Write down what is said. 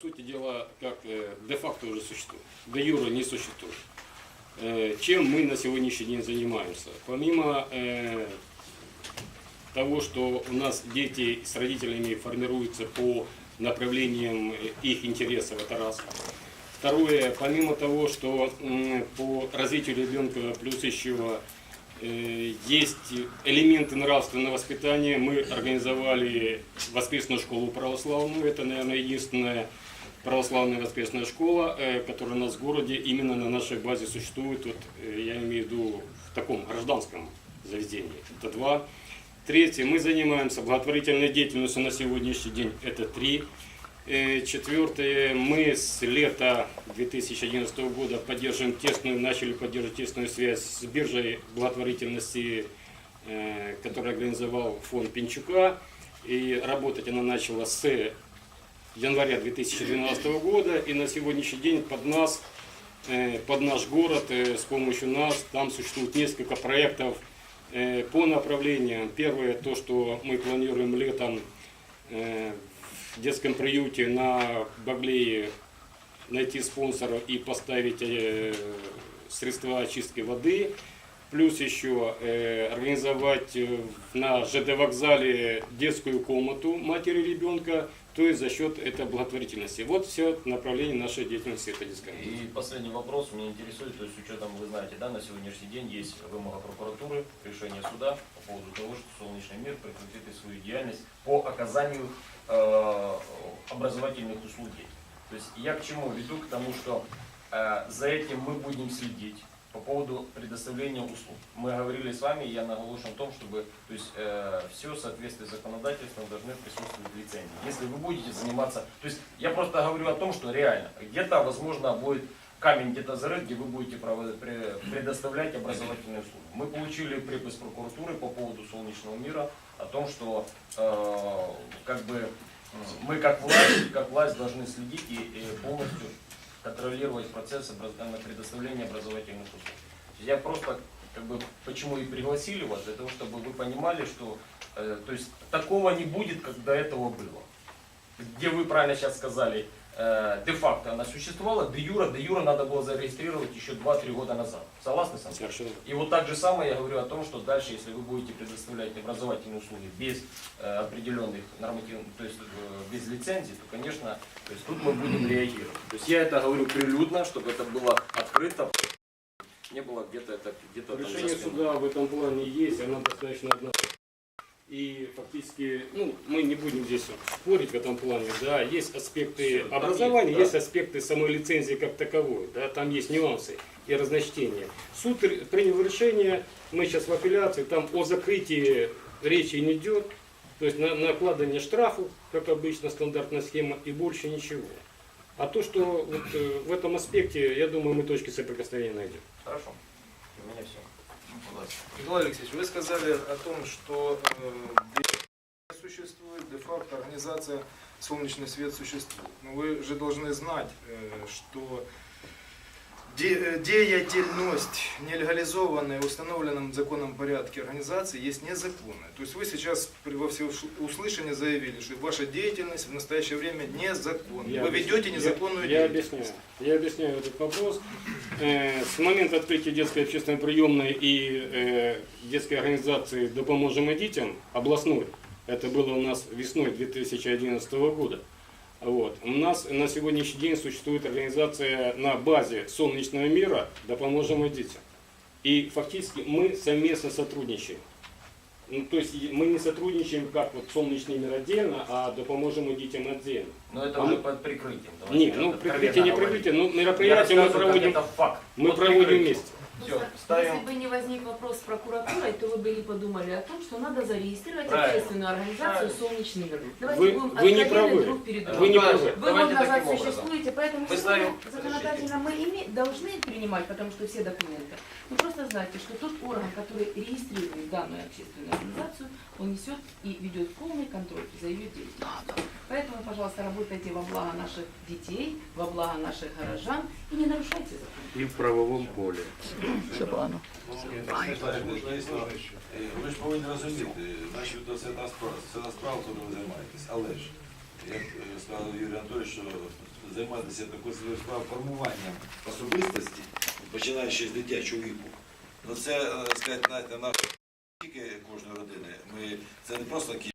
Сути дела, как э, де-факто уже существует, де юра не существует. Э, Чем мы на сегодняшний день занимаемся? Помимо э, того, что у нас дети с родителями формируются по направлениям их интересов, это раз. Второе, помимо того, что по развитию ребенка плюс еще есть элементы нравственного воспитания, мы организовали воскресную школу православную. Это, наверное, единственная православная воскресная школа, э, которая у нас в городе именно на нашей базе существует. Вот, э, я имею в виду в таком гражданском заведении. Это два. Третье, мы занимаемся благотворительной деятельностью на сегодняшний день. Это три. Э, Четвертое, мы с лета 2011 года поддерживаем тесную, начали поддерживать тесную связь с биржей благотворительности, э, которую организовал фонд Пинчука. И работать она начала с января 2012 года. И на сегодняшний день под нас, э, под наш город, с помощью нас, там существует несколько проектов по направлениям. Первое, то, что мы планируем летом детском приюте на Баглее найти спонсора и поставить э, средства очистки воды. Плюс еще э, организовать э, на ЖД вокзале детскую комнату матери ребенка, то есть за счет этой благотворительности. Вот все направление нашей деятельности это детская. И последний вопрос меня интересует, то есть с учетом, вы знаете, да, на сегодняшний день есть вымога прокуратуры, решение суда по поводу того, что Солнечный мир прекратит свою деятельность по оказанию э, образовательных услуг. То есть я к чему веду? К тому, что э, за этим мы будем следить по поводу предоставления услуг. Мы говорили с вами, я наголошен на том, чтобы то есть, э, все в соответствии с законодательством должны присутствовать в лицензии. Если вы будете заниматься, то есть я просто говорю о том, что реально, где-то, возможно, будет камень где-то зарыт, где вы будете предоставлять образовательные услуги. Мы получили припись прокуратуры по поводу солнечного мира о том, что э, как бы мы как власть, как власть должны следить и, и полностью контролировать процесс предоставления образовательных услуг. Я просто как бы почему и пригласили вас, для того, чтобы вы понимали, что э, то есть такого не будет, как до этого было. Где вы правильно сейчас сказали, де-факто она существовала, де-юра, де-юра надо было зарегистрировать еще 2-3 года назад. Согласны со мной? Совершенно. И вот так же самое я говорю о том, что дальше, если вы будете предоставлять образовательные услуги без э, определенных нормативных, то есть э, без лицензии, то, конечно, то есть тут мы будем реагировать. То есть я это говорю прилюдно, чтобы это было открыто, не было где-то это где-то Решение суда в этом плане есть, оно достаточно одно. И фактически, ну, мы не будем здесь спорить в этом плане, да, есть аспекты там образования, есть, есть, да. аспекты самой лицензии как таковой, да, там есть нюансы и разночтения. Суд принял решение, мы сейчас в апелляции, там о закрытии речи не идет, то есть на накладывание штрафу, как обычно, стандартная схема, и больше ничего. А то, что вот, э, в этом аспекте, я думаю, мы точки соприкосновения найдем. Хорошо. Николай Алексеевич, вы сказали о том, что э, существует, де-факто организация «Солнечный свет» существует. Но вы же должны знать, э, что деятельность нелегализованная в установленном законом порядке организации есть незаконная. То есть вы сейчас во всеуслышание заявили, что ваша деятельность в настоящее время незаконная. Я Вы ведете незаконную я, я деятельность. объясняю. Я объясняю этот вопрос. Э, с момента открытия детской общественной приемной и э, детской организации «Допоможем детям» областной, это было у нас весной 2011 года, вот. У нас на сегодняшний день существует организация на базе «Солнечного мира» «Допоможем и детям». И фактически мы совместно сотрудничаем. Ну, то есть мы не сотрудничаем как вот «Солнечный мир» отдельно, а «Допоможем и детям» отдельно. Но это А уже мы- под прикрытием. давайте Нет, ну прикрытие не прикрытие, но мероприятие мы проводим, мы проводим вместе. Все, ставим. Если бы не возник вопрос с прокуратурой, то вы бы не подумали о том, что надо зарегистрировать Правильно. общественную организацию. «Солнечный мир». Давайте Вы- будем вы не откровенны правы. друг перед другом. Вы не Давайте, правы. Вы давайте год назад таким образом. существуете, поэтому Мы сегодня ставим- законодательно мы име- должны принимать, потому что все документы. Но просто знайте, что тот орган, который регистрирует данную общественную организацию, он несет и ведет полный контроль за ее деятельностью Поэтому, пожалуйста, работайте во благо наших детей, во благо наших горожан и не нарушайте закон. І в правовому полі. Е, Ви ж повинні розуміти, наші то це та справа, це та справа, якою ви займаєтесь. Але ж, як е, сказав Юрій Анатолійович, що займатися такою справою формуванням особистості, починаючи з дитячого віку. Ну це, е, сказати, знаєте, наш тільки кожної родини. Ми, це не просто такі